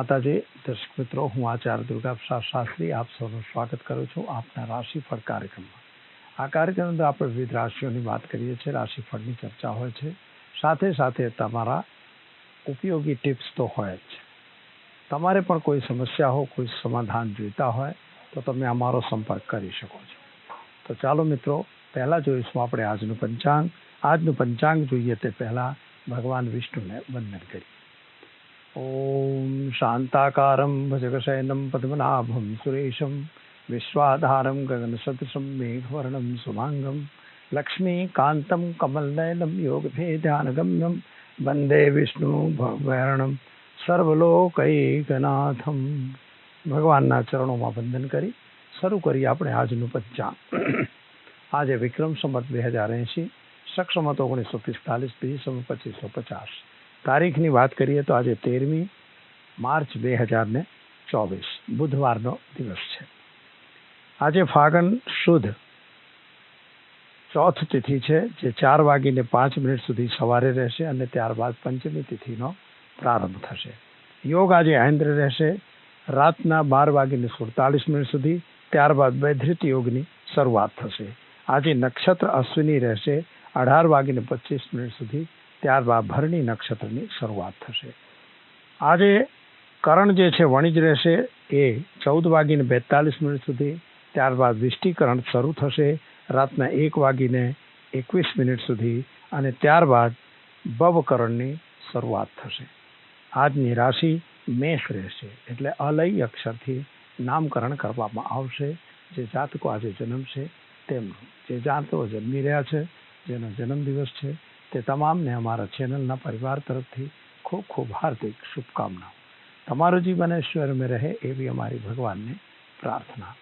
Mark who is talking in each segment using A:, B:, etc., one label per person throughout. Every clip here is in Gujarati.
A: માતાજી, દર્શક મિત્રો, હું આચાર્ય દુર્ગા શાસ્ત્રી આપ સૌનું સ્વાગત કરું છું આપના રાશિફળ કાર્યક્રમમાં. આ કાર્યક્રમ અંદર આપણે વિવિધ રાશિઓની વાત કરીએ છીએ, રાશિફળની ચર્ચા હોય છે. સાથે સાથે તમારા ઉપયોગી ટિપ્સ તો હોય જ. છે તમારે પણ કોઈ સમસ્યા હો, કોઈ સમાધાન જોઈતા હોય, તો તમે અમારો સંપર્ક કરી શકો છો. તો ચાલો મિત્રો, પહેલાં જોઈશું આપણે આજનું પંચાંગ. આજનું પંચાંગ જોઈએ તે પહેલાં ભગવાન વિષ્ણુને વંદન કરીએ. ઓમ શાંતાકારમ ભજગશયનમ પદ્મનાભમ સુરેશમ વિશ્વાધારમ ગગનસદૃશમ મેઘવર્ણમ સુમાંગમ લક્ષ્મીકાંતમ કમલનયનમ યોગભેદાનગમ્યમ વંદે વિષ્ણુ સર્વલોકૈકનાથમ ભગવાનના ચરણોમાં વંદન કરી શરૂ કરીએ આપણે આજનું પંચાંગ. આજે વિક્રમ સંવત બે હજાર એંશી સક્ષમત ઓગણીસો પિસ્તાલીસ ડિસેમ્બર પચીસો પચાસ. તારીખની વાત કરીએ તો આજે તેરમી માર્ચ બે હજાર ને ચોવીસ. બુધવારનો દિવસ છે. આજે ફાગણ શુદ્ધ ચોથ તિથિ છે, જે ચાર વાગીને પાંચ મિનિટ સુધી સવારે રહેશે અને ત્યારબાદ પંચમી તિથિનો પ્રારંભ થશે. યોગ આજે આંદ્ર રહેશે. રાતના બાર વાગીને સુડતાલીસ મિનિટ સુધી, ત્યારબાદ વૈધૃત યોગની શરૂઆત થશે. આજે નક્ષત્ર અશ્વિની રહેશે. અઢાર વાગીને પચીસ મિનિટ સુધી ત્યારબાદ ભરણી નક્ષત્રની શરૂઆત થશે. આજે કરણ જે છે વણિજ રહેશે, એ ચૌદ વાગીને બેતાલીસ મિનિટ સુધી, ત્યારબાદ વિષ્ટિકરણ શરૂ થશે, રાતના એક વાગીને એકવીસ મિનિટ સુધી અને ત્યારબાદ બવકરણની શરૂઆત થશે. આજની રાશિ મેષ રહેશે, એટલે અલય અક્ષરથી નામકરણ કરવામાં આવશે. જે જાતકો આજે જન્મશે, તેમનું. જે જાતકો જન્મી રહ્યા છે, જેનો જન્મદિવસ છે તે તમામને અમારા ચેનલના પરિવાર તરફથી ખૂબ ખૂબ હાર્દિક શુભકામનાઓ તમારું જીવન ઐશ્વર્યમાં રહે એવી અમારી ભગવાનને પ્રાર્થના.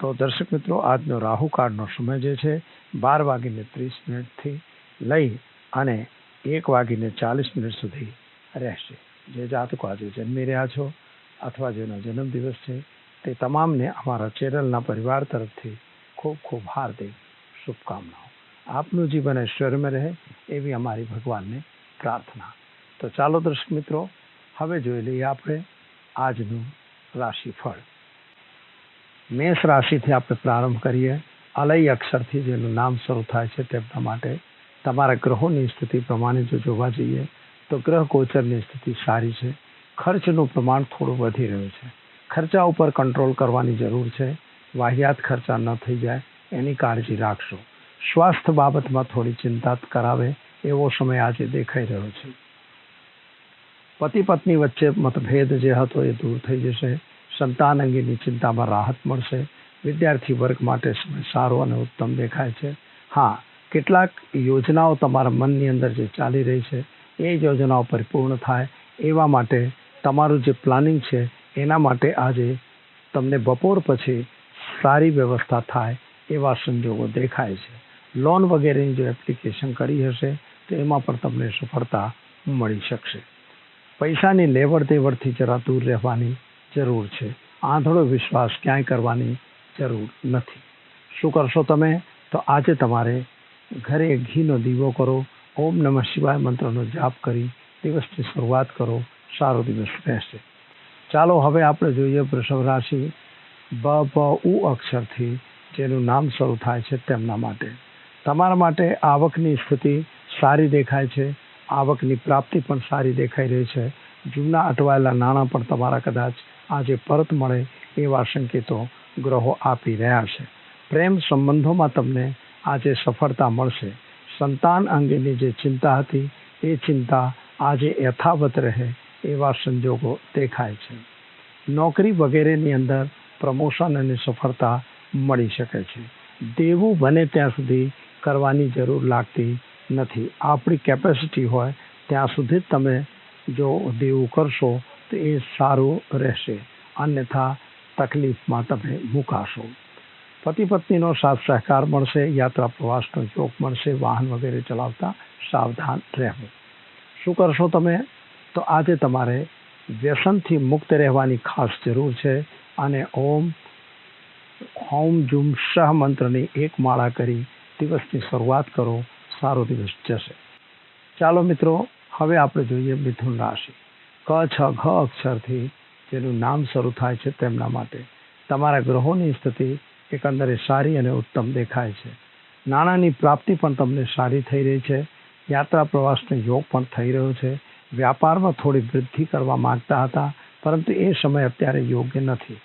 A: તો દર્શક મિત્રો, આજનો રાહુકાળનો સમય જે છે, બાર વાગીને ત્રીસ મિનિટથી લઈ અને એક વાગીને ચાલીસ મિનિટ સુધી રહેશે. જે જાતકો આજે જન્મી રહ્યા છો અથવા જેનો જન્મદિવસ છે, તે તમામને અમારા ચેનલના પરિવાર તરફથી ખૂબ ખૂબ હાર્દિક શુભકામનાઓ. આપનું જીવન ઐશ્વર્યમાં રહે એવી અમારી ભગવાનને પ્રાર્થના. તો ચાલો દર્શક મિત્રો, હવે જોઈ લઈએ આપણે આજનું રાશિફળ. મેષ રાશિથી આપણે પ્રારંભ કરીએ. અલય અક્ષરથી જેનું નામ શરૂ થાય છે તેમના માટે તમારા ગ્રહોની સ્થિતિ પ્રમાણે જો જોવા જઈએ, તો ગ્રહ ગોચરની સ્થિતિ સારી છે. ખર્ચનું પ્રમાણ થોડું વધી રહ્યું છે. ખર્ચા ઉપર કંટ્રોલ કરવાની જરૂર છે. વાહિયાત ખર્ચા ન થઈ જાય, એની કાળજી રાખશો. સ્વાસ્થ્ય બાબતમાં થોડી ચિંતા કરાવે એવો સમય આજે દેખાઈ રહ્યો છે. પતિ પત્ની વચ્ચે મતભેદ જે હતો એ દૂર થઈ જશે. સંતાન અંગેની ચિંતામાં રાહત મળશે. વિદ્યાર્થી વર્ગ માટે સમય સારો અને ઉત્તમ દેખાય છે. હા, કેટલાક યોજનાઓ તમારા મનની અંદર જે ચાલી રહી છે, એ યોજનાઓ પરિપૂર્ણ થાય એવા માટે તમારું જે પ્લાનિંગ છે, એના માટે આજે તમને બપોર પછી સારી વ્યવસ્થા થાય એવા સંજોગો દેખાય છે. લોન વગેરેની જો એપ્લિકેશન કરી હશે, તો એમાં પણ તમને સફળતા મળી શકશે. પૈસાની લેવડ દેવડથી જરા દૂર રહેવાની જરૂર છે. આંધળો વિશ્વાસ ક્યાંય કરવાની જરૂર નથી. શું કરશો તમે? તો આજે તમારે ઘરે ઘીનો દીવો કરો, ઓમ નમઃ શિવાય મંત્રનો જાપ કરી, દિવસની શરૂઆત કરો, સારો દિવસ રહેશે. ચાલો હવે આપણે જોઈએ વૃષભ રાશિ. બ, પ, ઉ અક્ષરથી જેનું નામ શરૂ થાય છે તેમના માટે. તમારા માટે આવકની સ્થિતિ સારી દેખાય છે, આવકની પ્રાપ્તિ પણ સારી દેખાઈ રહી છે. જૂના અટવાયેલા નાણાં પણ તમારા કદાચ આજે પરત મળે એવા સંકેતો ગ્રહો આપી રહ્યા છે. પ્રેમ સંબંધોમાં તમને આજે સફળતા મળશે. સંતાન અંગેની જે ચિંતા હતી, એ ચિંતા આજે યથાવત રહે એવા સંજોગો દેખાય છે. નોકરી વગેરેની અંદર પ્રમોશન અને સફળતા મળી શકે છે. દેવું બને ત્યાં સુધી કરવાની જરૂર લાગતી નથી. આપણી કેપેસિટી હોય ત્યાં સુધી તમે જો દેવું કરશો તો એ સારું રહેશે. અન્યથા તકલીફમાં તમે મુકાશો. પતિ પત્નીનો સાથ સહકાર મળશે, યાત્રા પ્રવાસનો યોગ મળશે, વાહન વગેરે ચલાવતા સાવધાન રહેવું. શું કરશો તમે? તો આજે તમારે વ્યસનથી મુક્ત રહેવાની ખાસ જરૂર છે અને ઓમ ઓમ જુમ શાહ મંત્રની એક માળા કરી દિવસની શરૂઆત કરો, સારો દિવસ જશે. ચાલો મિત્રો, હવે આપણે જોઈએ મિથુન રાશિ. ક, છ, ઘ અક્ષરથી જેનું નામ શરૂ થાય છે તેમના માટે. તમારા ગ્રહોની સ્થિતિ એકંદરે સારી અને ઉત્તમ દેખાય છે. નાણાંની પ્રાપ્તિ પણ તમને સારી થઈ રહી છે. યાત્રા પ્રવાસનો યોગ પણ થઈ રહ્યો છે. વ્યાપારમાં થોડી વૃદ્ધિ કરવા માંગતા હતા, પરંતુ એ સમય અત્યારે યોગ્ય નથી.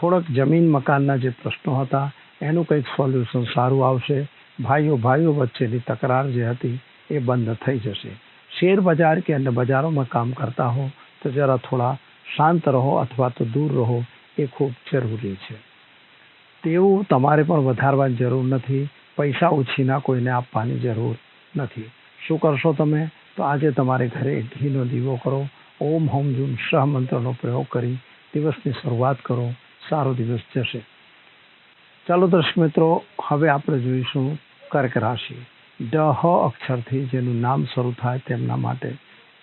A: થોડોક જમીન મકાનના જે પ્રશ્નો હતા, એનું કંઈક સોલ્યુશન સારું આવશે. ભાઈઓ ભાઈઓ વચ્ચેની તકરાર જે હતી એ બંધ થઈ જશે. શેર બજાર કે અન્ય બજારોમાં કામ કરતા હો તો જરા થોડા શાંત રહો અથવા તો દૂર રહો એ ખૂબ જરૂરી છે. તેવું તમારે પણ વધારવાની જરૂર નથી. પૈસા ઉછીના કોઈને આપવાની જરૂર નથી. શું કરશો તમે? તો આજે તમારે ઘરે ઘીનો દીવો કરો. ઓમ હોમ જૂન સહ મંત્રનો પ્રયોગ કરી દિવસની શરૂઆત કરો. સારો દિવસ જશે. ચાલો દર્શક મિત્રો, હવે આપણે જોઈશું કર્ક રાશિ. ડ હ અક્ષરથી જેનું નામ શરૂ થાય તેમના માટે.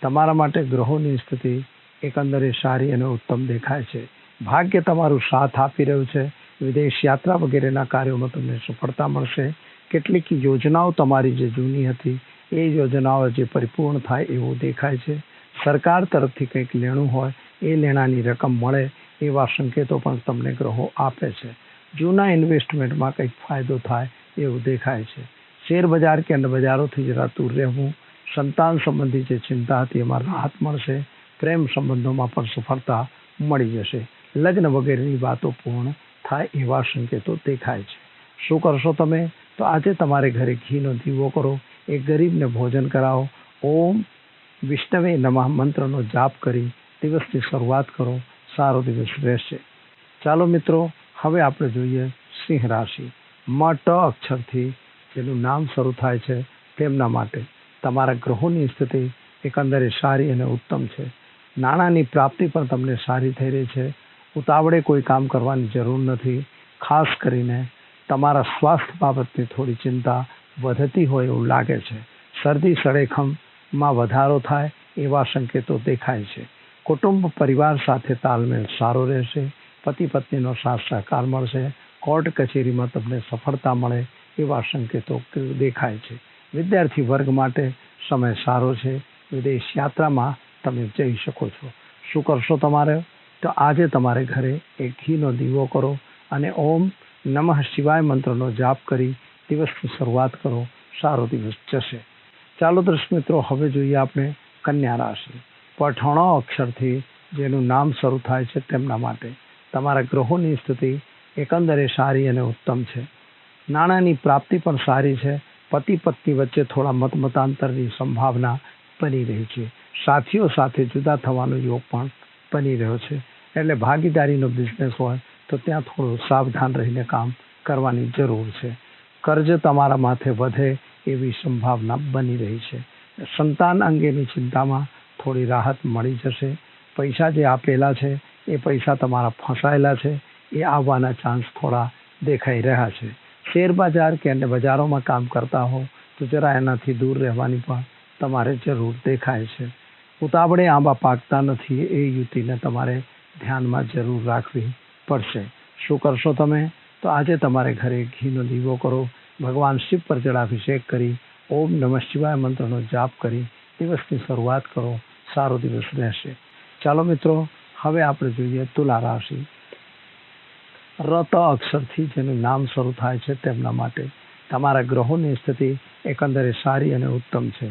A: તમારા માટે ગ્રહોની સ્થિતિ એકંદરે સારી અને ઉત્તમ દેખાય છે. ભાગ્ય તમારું સાથ આપી રહ્યું છે. વિદેશ યાત્રા વગેરેના કાર્યોમાં તમને સફળતા મળશે. કેટલીક યોજનાઓ તમારી જે જૂની હતી, એ યોજનાઓ જે પરિપૂર્ણ થાય એવું દેખાય છે. સરકાર તરફથી કંઈક લેણું હોય, એ લેણાની રકમ મળે એવા સંકેતો પણ તમને ગ્રહો આપે છે. જૂના ઇન્વેસ્ટમેન્ટમાં કંઈક ફાયદો થાય એવું દેખાય છે. શેર બજાર કે અન્ય બજારોથી જરા દૂર રહેવું, સંતાન સંબંધી જે ચિંતા હતી એમાં રાહત મળશે, પ્રેમ સંબંધોમાં પણ સફળતા મળી જશે. લગ્ન વગેરેની વાતો પૂર્ણ થાય એવા સંકેતો દેખાય છે. શું કરશો તમે? તો આજે તમારે ઘરે ઘીનો દીવો કરો, એ ગરીબને ભોજન કરાવો. ઓમ વિષ્ણવે નમઃ મંત્રનો જાપ કરી દિવસની શરૂઆત કરો. સારો દિવસ રહેશે. ચાલો મિત્રો, હવે આપણે જોઈએ સિંહ રાશિ. મ ટ અક્ષરથી જેનું નામ શરૂ થાય છે તેમના માટે. તમારા ગ્રહોની સ્થિતિ એકંદરે સારી અને ઉત્તમ છે. નાણાંની પ્રાપ્તિ પણ તમને સારી થઈ રહી છે. ઉતાવળે કોઈ કામ કરવાની જરૂર નથી. ખાસ કરીને તમારા સ્વાસ્થ્ય બાબતની થોડી ચિંતા વધતી હોય એવું લાગે છે. શરદી સળેખમમાં વધારો થાય એવા સંકેતો દેખાય છે. કુટુંબ પરિવાર સાથે તાલમેલ સારો રહેશે. પતિ પત્નીનો સાથ સહકાર મળશે. કોર્ટ કચેરીમાં તમને સફળતા મળે એવા સંકેતો દેખાય છે. વિદ્યાર્થી વર્ગ માટે સમય સારો છે. વિદેશ યાત્રામાં તમે જઈ શકો છો. શું કરશો તમારે? તો આજે તમારે ઘરે એક ઘીનો દીવો કરો અને ઓમ નમઃ શિવાય મંત્રનો જાપ કરી દિવસની શરૂઆત કરો. સારો દિવસ જશે. ચાલો દર્શક મિત્રો, હવે જોઈએ આપણે કન્યા રાશિ. પઠણો અક્ષરથી જેનું નામ શરૂ થાય છે તેમના માટે. તમારા ગ્રહોની સ્થિતિ એકંદરે સારી અને ઉત્તમ છે. નાણાંની પ્રાપ્તિ પણ સારી છે. પતિ પત્ની વચ્ચે થોડા મતમતાંતરની સંભાવના બની રહી છે. સાથીઓ સાથે જુદા થવાનો યોગ પણ બની રહ્યો છે. એટલે ભાગીદારીનો બિઝનેસ હોય તો ત્યાં થોડું સાવધાન રહીને કામ કરવાની જરૂર છે. કર્જ તમારા માથે વધે એવી સંભાવના બની રહી છે. સંતાન અંગેની ચિંતામાં થોડી રાહત મળી જશે. પૈસા જે આપેલા છે, એ પૈસા તમારા ફસાયેલા છે. એ આવવાના ચાન્સ થોડા દેખાઈ રહ્યા છે. શેર બજાર કે અન્ય બજારોમાં કામ કરતા હો, તો જરા એનાથી દૂર રહેવાની પણ તમારે જરૂર દેખાય છે. ઉતાવળે આંબા પાકતા નથી એ યુતિને તમારે ધ્યાનમાં જરૂર રાખવી પડશે. શું કરશો તમે? તો આજે તમારે ઘરે ઘીનો દીવો કરો. ભગવાન શિવ પર જળાભિષેક કરી, ઓમ નમઃ શિવાય મંત્રનો જાપ કરી, દિવસની શરૂઆત કરો. સારો દિવસ રહેશે. ચાલો મિત્રો, હવે આપણે જોઈએ તુલા રાશિ. રત અક્ષરથી જેનું નામ શરૂ થાય છે તેમના માટે. તમારા ગ્રહોની સ્થિતિ એકંદરે સારી અને ઉત્તમ છે.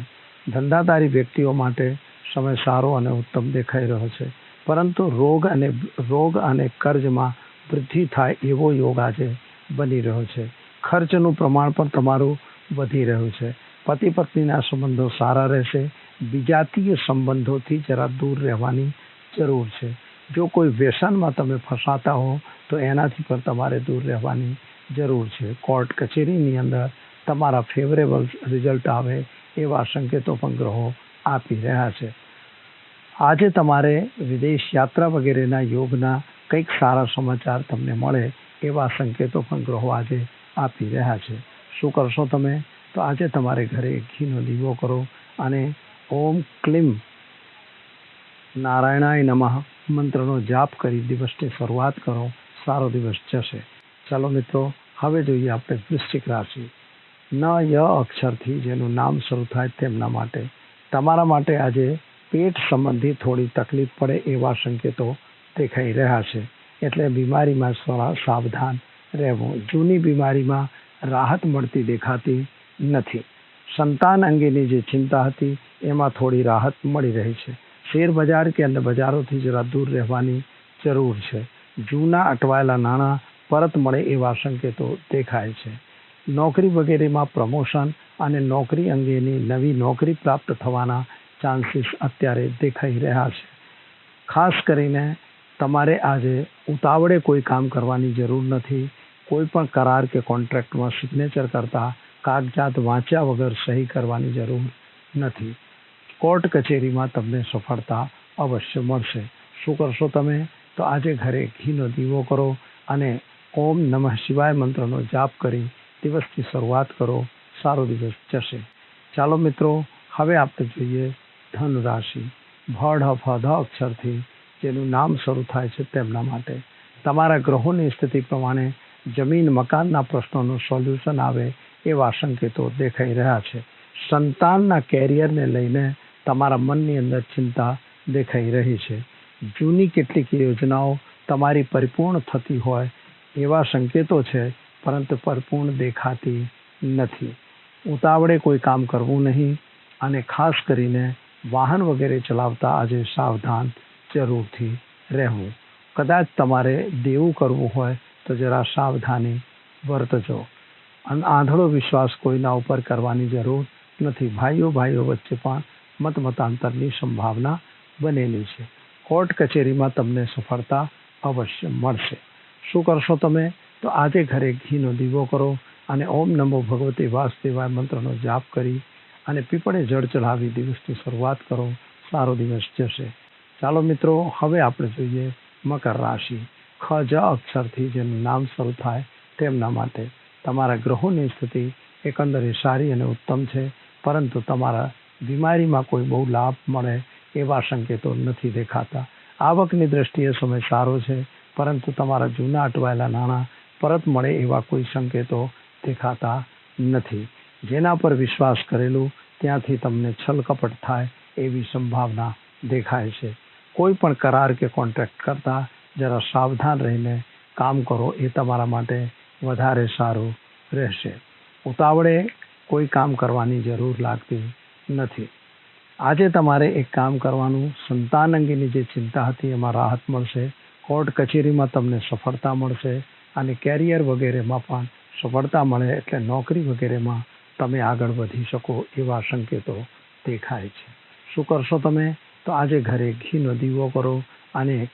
A: ધંધાદારી વ્યક્તિઓ માટે સમય સારો અને ઉત્તમ દેખાઈ રહ્યો છે. પરંતુ રોગ અને રોગ અને કર્જમાં વૃદ્ધિ થાય એવો યોગ આજે બની રહ્યો છે. ખર્ચનું પ્રમાણ પણ તમારું વધી રહ્યું છે. પતિ પત્નીના સંબંધો સારા રહેશે. વિજાતીય સંબંધોથી જરા દૂર રહેવાની જરૂર છે. જો કોઈ વ્યસનમાં તમે ફસાતા હો, તો એનાથી પણ તમારે દૂર રહેવાની જરૂર છે. કોર્ટ કચેરીની અંદર તમારા ફેવરેબલ રિઝલ્ટ આવે એવા સંકેતો પણ ગ્રહો આપી રહ્યા છે. આજે તમારે વિદેશ યાત્રા વગેરેના યોગના કંઈક સારા સમાચાર તમને મળે એવા સંકેતો પણ ગ્રહો આજે આપી રહ્યા છે. શું કરશો તમે? તો આજે તમારે ઘરે ઘીનો દીવો કરો અને ઓમ ક્લીમ નારાયણાય નમઃ. મંત્રનો જાપ કરી દિવસની શરૂઆત કરો. સારો દિવસ જશે. ચાલો મિત્રો, હવે જોઈએ આપણે વૃશ્ચિક રાશિ. ન ય અક્ષરથી જેનું નામ શરૂ થાય તેમના માટે. તમારા માટે આજે પેટ સંબંધી થોડી તકલીફ પડે એવા સંકેતો દેખાઈ રહ્યા છે. એટલે બીમારીમાં સાવધાન રહેવું. જૂની બીમારીમાં રાહત મળતી દેખાતી નથી. સંતાન અંગેની જે ચિંતા હતી, એમાં થોડી રાહત મળી રહી છે. શેર બજાર કે અન્ય બજારોથી જરા દૂર રહેવાની જરૂર છે. જૂના અટવાયેલા નાણાં પરત મળે એવા સંકેતો દેખાય છે. નોકરી વગેરેમાં પ્રમોશન અને નોકરી અંગેની નવી નોકરી પ્રાપ્ત થવાના ચાન્સીસ અત્યારે દેખાઈ રહ્યા છે. ખાસ કરીને તમારે આજે ઉતાવળે કોઈ કામ કરવાની જરૂર નથી. કોઈ પણ કરાર કે કોન્ટ્રાક્ટમાં સિગ્નેચર કરતા કાગજાત વાંચ્યા વગર સહી કરવાની જરૂર નથી. કોર્ટ કચેરીમાં તમને સફળતા અવશ્ય મળશે. શું કરશો તમે? તો આજે ઘરે ઘીનો દીવો કરો અને ઓમ નમઃ શિવાય મંત્રનો જાપ કરી દિવસની શરૂઆત કરો. સારો દિવસ જશે. ચાલો મિત્રો, હવે આપણે જોઈએ ધન રાશિ ભડ હફ ધ અક્ષરથી જેનું નામ શરૂ થાય છે તેમના માટે. તમારા ગ્રહોની સ્થિતિ પ્રમાણે જમીન મકાનના પ્રશ્નોનું સોલ્યુશન આવે એવા સંકેતો દેખાઈ રહ્યા છે. સંતાનના કેરિયરને લઈને તમારા મનની અંદર ચિંતા દેખાઈ રહી છે. જૂની કેટલીક યોજનાઓ તમારી પરિપૂર્ણ થતી હોય એવા સંકેતો છે, પરંતુ પરિપૂર્ણ દેખાતી નથી. ઉતાવળે કોઈ કામ કરવું નહીં અને ખાસ કરીને વાહન વગેરે ચલાવતા આજે સાવધાન જરૂરથી રહેવું. કદાચ તમારે દેવું કરવું હોય તો જરા સાવધાની વર્તજો. અને આંધળો વિશ્વાસ કોઈના ઉપર કરવાની જરૂર નથી. ભાઈઓ ભાઈઓ વચ્ચે પણ મત મતાંતરની સંભાવના બનેલી છે. કોર્ટ કચેરીમાં તમને સફળતા અવશ્ય મળશે. શું કરશો તમે? તો આજે ઘરે ઘીનો દીવો કરો અને ઓમ નમો ભગવતી વાસુદેવાય મંત્રનો જાપ કરી અને પીપળે જળ ચઢાવી દિવસની શરૂઆત કરો. સારો દિવસ જશે. ચાલો મિત્રો, હવે આપણે જોઈએ મકર રાશિ. ખ, જ અક્ષરથી જેનું નામ શરૂ થાય તેમના માટે. તમારા ગ્રહોની સ્થિતિ એકંદરે સારી અને ઉત્તમ છે, પરંતુ તમારા બીમારીમાં કોઈ બહુ લાભ મળે એવા સંકેતો નથી દેખાતા. આવકની દ્રષ્ટિએ સમય સારો છે, પરંતુ તમારા જૂના અટવાયેલા નાણાં પરત મળે એવા કોઈ સંકેતો દેખાતા નથી. જેના પર વિશ્વાસ કરેલું, ત્યાંથી તમને છલકપટ થાય એવી સંભાવના દેખાય છે. કોઈ પણ કરાર કે કોન્ટ્રાક્ટ કરતા જરા સાવધાન રહીને કામ કરો, એ તમારા માટે વધારે સારું રહેશે. ઉતાવળે કોઈ કામ કરવાની જરૂર લાગતી નથી. આજે તમારે એક કામ કરવાનું, સંતાન અંગેની જે ચિંતા હતી, એમાં રાહત મળશે. કોર્ટ કચેરીમાં તમને સફળતા મળશે અને કેરિયર વગેરેમાં પણ સફળતા મળે એટલે નોકરી વગેરેમાં તમે આગળ વધી શકો એવા સંકેતો દેખાય છે. શું કરશો તમે? તો આજે ઘરે ઘીનો દીવો કરો અને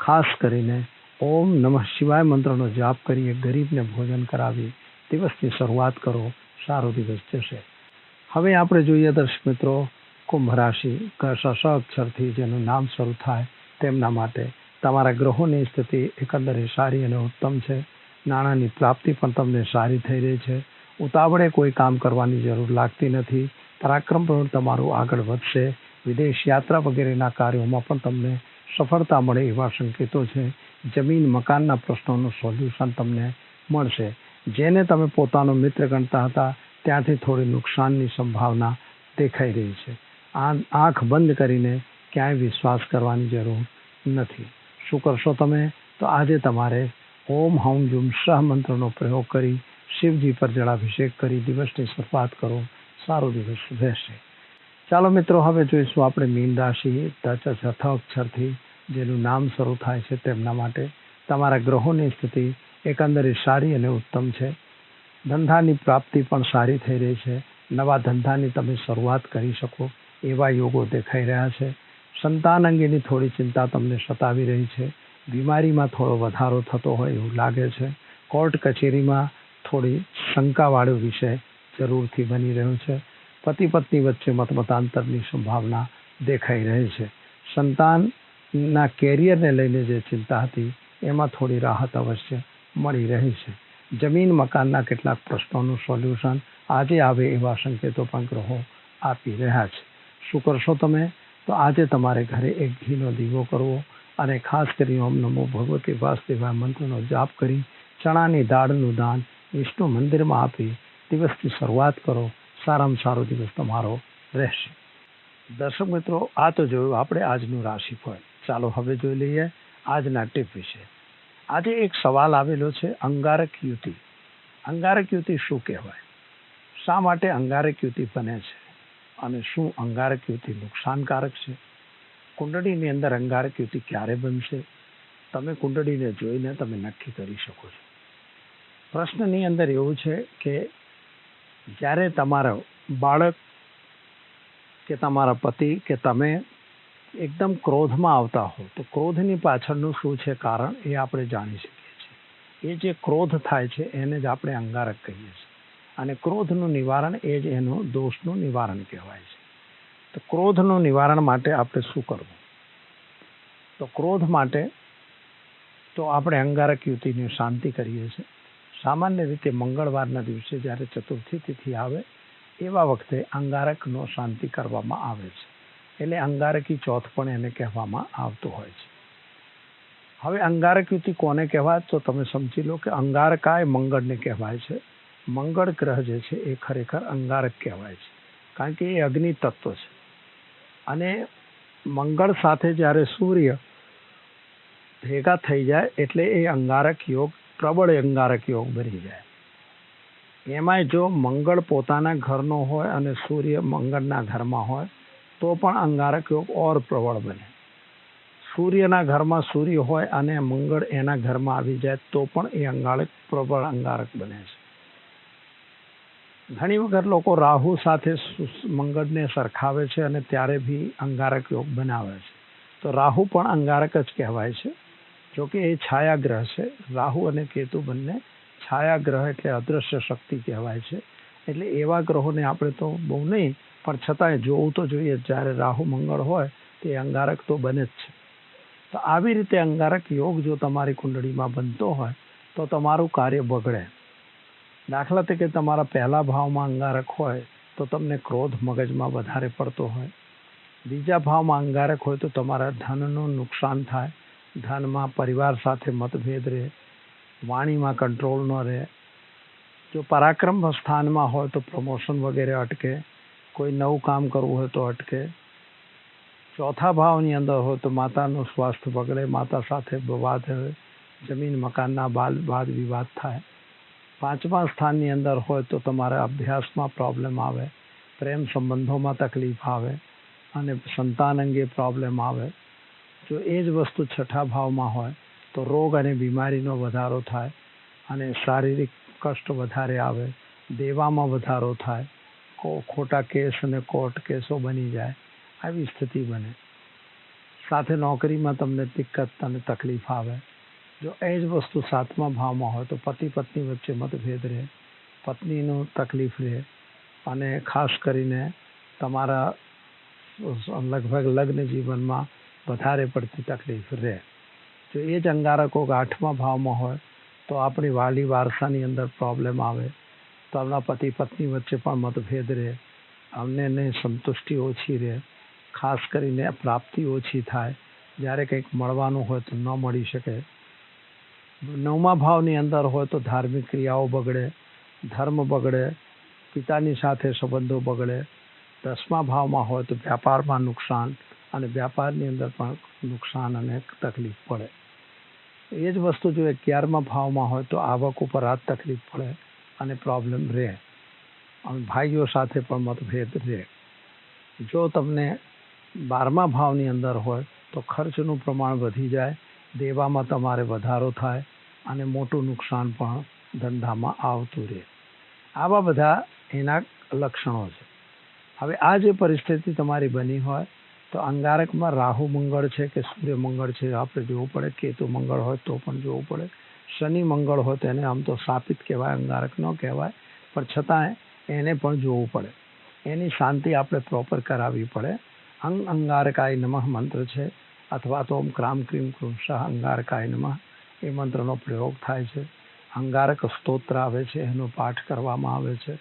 A: ખાસ કરીને ઓમ નમઃ શિવાય મંત્રનો જાપ કરી ગરીબને ભોજન કરાવી દિવસની શરૂઆત કરો. સારો દિવસ જશે. હવે આપણે જોઈએ દર્શક મિત્રો, કુંભ રાશિ સ અક્ષરથી જેનું નામ શરૂ થાય તેમના માટે. તમારા ગ્રહોની સ્થિતિ એકંદરે સારી અને ઉત્તમ છે. નાણાંની પ્રાપ્તિ પણ તમને સારી થઈ રહી છે. ઉતાવળે કોઈ કામ કરવાની જરૂર લાગતી નથી. પરાક્રમ પણ તમારું આગળ વધશે. વિદેશ યાત્રા વગેરેના કાર્યોમાં પણ તમને સફળતા મળે એવા સંકેતો છે. જમીન મકાનના પ્રશ્નોનું સોલ્યુશન તમને મળશે. જેને તમે પોતાનો મિત્ર ગણતા હતા ત્યાંથી થોડી નુકસાનની સંભાવના દેખાઈ રહી છે. આ આંખ બંધ કરીને ક્યાંય વિશ્વાસ કરવાની જરૂર નથી. શું કરશો તમે? તો આજે તમારે ઓમ હમ જુમ સહ મંત્રનો પ્રયોગ કરી શિવજી પર જળાભિષેક કરી દિવસની શરૂઆત કરો. સારો દિવસ રહેશે. ચાલો મિત્રો, હવે જોઈશું આપણે મીન રાશિ છઠ્ઠા અક્ષરથી જેનું નામ શરૂ થાય છે તેમના માટે. તમારા ગ્રહોની સ્થિતિ એકંદરે સારી અને ઉત્તમ છે. ધંધાની પ્રાપ્તિ પણ સારી થઈ રહી છે. નવા ધંધાની તમે શરૂઆત કરી શકો. એવા યોગો દેખાઈ રહ્યા છે. સંતાન અંગેની થોડી ચિંતા તમને સતાવી રહી છે. બીમારીમાં થોડો વધારો થતો હોય એવું લાગે છે. કોર્ટ કચેરીમાં થોડી શંકાવાળો વિષય જરૂરથી બની રહ્યો છે. પતિ પત્ની વચ્ચે મતમતાંતરની સંભાવના દેખાઈ રહી છે. સંતાનના કેરિયરને લઈને જે ચિંતા હતી, એમાં થોડી રાહત અવશ્ય મળી રહી છે. જમીન મકાનના કેટલાક પ્રશ્નોનું સોલ્યુશન આજે આવે એવા સંકેતો પણ ગ્રહો આપી રહ્યા છે. શું કરશો તમે? તો આજે તમારે ઘરે એક ઘીનો દીવો કરવો અને ખાસ કરી ઓમ નમો ભગવતી વાસુદેવાય મંત્રનો જાપ કરી ચણાની દાળનું દાન વિષ્ણુ મંદિરમાં આપી દિવસની શરૂઆત કરો. સારામાં સારો દિવસ તમારો રહેશે. દર્શક મિત્રો, આ તો જોયું, આપણે આજનું રાશિફળ. ચાલો હવે જોઈ લઈએ આજના ટીપ વિશે. આજે એક સવાલ આવેલો છે, અંગારક યુતિ. અંગારક યુતિ શું કહેવાય? શા માટે અંગારક યુતિ બને છે? અને શું અંગારક યુતિ નુકસાનકારક છે? કુંડળીની અંદર અંગારક યુતિ ક્યારે બનશે? તમે કુંડળીને જોઈને તમે નક્કી કરી શકો છો. પ્રશ્નની અંદર એવું છે કે જ્યારે તમારો બાળક કે તમારા પતિ કે તમે એકદમ ક્રોધમાં આવતા હો તો ક્રોધની પાછળનું શું છે કારણ એ આપણે જાણી શકીએ છીએ. એ જે ક્રોધ થાય છે, એને જ આપણે અંગારક કહીએ છીએ. અને ક્રોધનું નિવારણ એ જ એનું દોષનું નિવારણ કહેવાય છે. તો ક્રોધનું નિવારણ માટે આપણે શું કરવું? તો ક્રોધ માટે તો આપણે અંગારક યુતિની શાંતિ કરીએ છીએ. સામાન્ય રીતે મંગળવારના દિવસે જ્યારે ચતુર્થી તિથિ આવે, એવા વખતે અંગારકનો શાંતિ કરવામાં આવે છે. એટલે અંગારકી ચોથ પણ એને કહેવામાં આવતું હોય છે. હવે અંગારક યુતિ કોને કહેવાય? તો તમે સમજી લો કે અંગારકાય મંગળને કહેવાય છે. મંગળ ગ્રહ જે છે એ ખરેખર અંગારક કહેવાય છે. કારણ કે એ અગ્નિ તત્વ છે. અને મંગળ સાથે જ્યારે સૂર્ય ભેગા થઈ જાય એટલે એ અંગારક યોગ, પ્રબળ અંગારક યોગ બની જાય. એમાંય જો મંગળ પોતાના ઘરનો હોય અને સૂર્ય મંગળના ઘરમાં હોય તો પણ અંગારક યોગ ઓર પ્રબળ બને. સૂર્યના ઘરમાં સૂર્ય હોય અને મંગળ એના ઘરમાં આવી જાય તો પણ એ અંગારક, પ્રબળ અંગારક બને છે. ઘણી વખત લોકો રાહુ સાથે મંગળને સરખાવે છે અને ત્યારે બી અંગારક યોગ બનાવે છે. તો રાહુ પણ અંગારક જ કહેવાય છે. જોકે એ છાયાગ્રહ છે. રાહુ અને કેતુ બંને છાયાગ્રહ એટલે અદૃશ્ય શક્તિ કહેવાય છે. એટલે એવા ગ્રહોને આપણે તો બહુ નહીં પણ છતાંય જોવું તો જોઈએ, જ્યારે રાહુ મંગળ હોય, તે અંગારક તો બને જ છે. તો આવી રીતે અંગારક યોગ જો તમારી કુંડળીમાં બનતો હોય, તો તમારું કાર્ય બગડે. દાખલા તરીકે તમારા પહેલા ભાવમાં અંગારક હોય, તો તમને ક્રોધ મગજમાં વધારે પડતો હોય. બીજા ભાવમાં અંગારક હોય, તો તમારા ધનનું નુકસાન થાય. ધનમાં પરિવાર સાથે મતભેદ રહે. વાણીમાં કંટ્રોલ ન રહે. જો પરાક્રમ સ્થાનમાં હોય, તો પ્રમોશન વગેરે અટકે. કોઈ નવું કામ કરવું હોય તો અટકે. ચોથા ભાવની અંદર હોય તો માતાનું સ્વાસ્થ્ય બગડે, માતા સાથે વિવાદ જમીન, મકાનના બાદ વાદ વિવાદ થાય. પાંચમા સ્થાનની અંદર હોય તો તમારા અભ્યાસમાં પ્રોબ્લેમ આવે, પ્રેમ સંબંધોમાં તકલીફ આવે અને સંતાન અંગે પ્રોબ્લેમ આવે. જો એ જ વસ્તુ છઠ્ઠા ભાવમાં હોય તો રોગ અને બીમારીનો વધારો થાય અને શારીરિક કષ્ટ વધારે આવે, દેવામાં વધારો થાય ખોટા કેસ અને કોર્ટ કેસો બની જાય, આવી સ્થિતિ બને. સાથે નોકરીમાં તમને દિક્કત અને તકલીફ આવે. જો એ જ વસ્તુ સાતમા ભાવમાં હોય તો પતિ પત્ની વચ્ચે મતભેદ રહે, પત્નીનું તકલીફ રહે અને ખાસ કરીને તમારા લગભગ લગ્ન જીવનમાં વધારે પડતી તકલીફ રહે. જો એ જ અંગારકો આઠમા ભાવમાં હોય તો આપણી વાલી વારસાની અંદર પ્રોબ્લેમ આવે તો પતિ, પત્ની વચ્ચે પણ મતભેદ રહે. અમને ને સંતુષ્ટિ ઓછી રહે. ખાસ કરીને પ્રાપ્તિ ઓછી થાય. જ્યારે કંઈક મળવાનું હોય તો ન મળી શકે. નવમા ભાવની અંદર હોય તો ધાર્મિક ક્રિયાઓ બગડે, ધર્મ બગડે, પિતાની સાથે સંબંધો બગડે. દસમા ભાવમાં હોય તો વ્યાપારમાં નુકસાન અને વ્યાપારની અંદર પણ નુકસાન અને તકલીફ પડે. એ જ વસ્તુ જો અગિયારમા ભાવમાં હોય તો આવક ઉપર આ તકલીફ પડે. અને પ્રોબ્લેમ રહે. અને ભાઈઓ સાથે પણ મતભેદ રહે. જો તમને બારમા ભાવની અંદર હોય, તો ખર્ચનું પ્રમાણ વધી જાય, દેવામાં તમારે વધારો થાય અને મોટું નુકસાન પણ ધંધામાં આવતું રહે. આવા બધા એના લક્ષણો છે. હવે આ જે પરિસ્થિતિ તમારી બની હોય, તો અંગારકમાં રાહુ મંગળ છે કે સૂર્ય મંગળ છે? આપણે જોવું પડે, કેતુ મંગળ હોય તો પણ જોવું પડે. શનિ મંગળ હોય તો એને આમ તો સ્થાપિત કહેવાય, અંગારક ન કહેવાય, પણ છતાંય એને પણ જોવું પડે. એની શાંતિ આપણે પ્રોપર કરાવવી પડે. અંગ અંગારકાય નમઃ મંત્ર છે, અથવા તો ઓમ ક્રામ ક્રીમ કૃંશ અંગારકાય નમઃ, એ મંત્રનો પ્રયોગ થાય છે. અંગારક સ્તોત્ર આવે છે, એનો પાઠ કરવામાં આવે છે,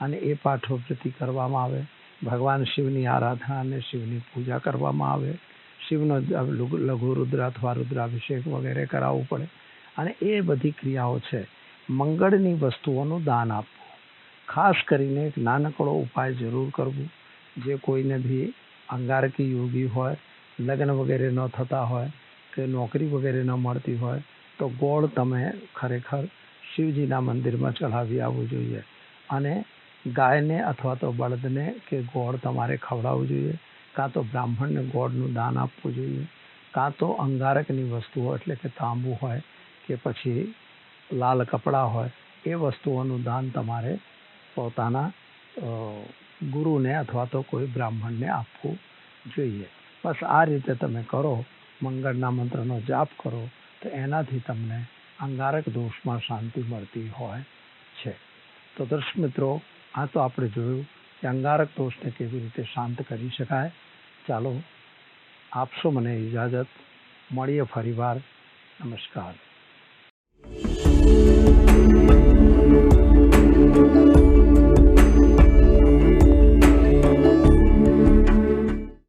A: અને એ પાઠોપતિ કરવામાં આવે. ભગવાન શિવની આરાધના અને શિવની પૂજા કરવામાં આવે. શિવનો લઘુ રુદ્ર અથવા રુદ્રાભિષેક વગેરે કરાવવું પડે. અને એ બધી ક્રિયાઓ છે. મંગળની વસ્તુઓનું દાન આપવું. ખાસ કરીને એક નાનકડો ઉપાય જરૂર કરવું. જે કોઈને બી અંગારકી યોગી હોય, લગ્ન વગેરે ન થતા હોય, કે નોકરી વગેરે ન મળતી હોય, તો ગોળ તમે ખરેખર શિવજીના મંદિરમાં ચઢાવી આવવું જોઈએ. અને ગાયને અથવા તો બળદને કે ગોળ તમારે ખવડાવવું જોઈએ. કાં તો બ્રાહ્મણને ગોળનું દાન આપવું જોઈએ. કાં તો અંગારકની વસ્તુઓ, એટલે કે તાંબુ હોય કે પછી લાલ કપડાં હોય, એ વસ્તુઓનું દાન તમારે પોતાના ગુરુને અથવા તો કોઈ બ્રાહ્મણને આપવું જોઈએ. બસ આ રીતે તમે કરો, મંગળના મંત્રનો જાપ કરો, તો એનાથી તમને અંગારક દોષમાં શાંતિ મળતી હોય છે. તો દર્શક મિત્રો, આ તો આપણે જોયું કે અંગારક દોષને કેવી રીતે શાંત કરી શકાય. ચાલો આપશો મને ઇજાજત મળીએ ફરીવાર. નમસ્કાર.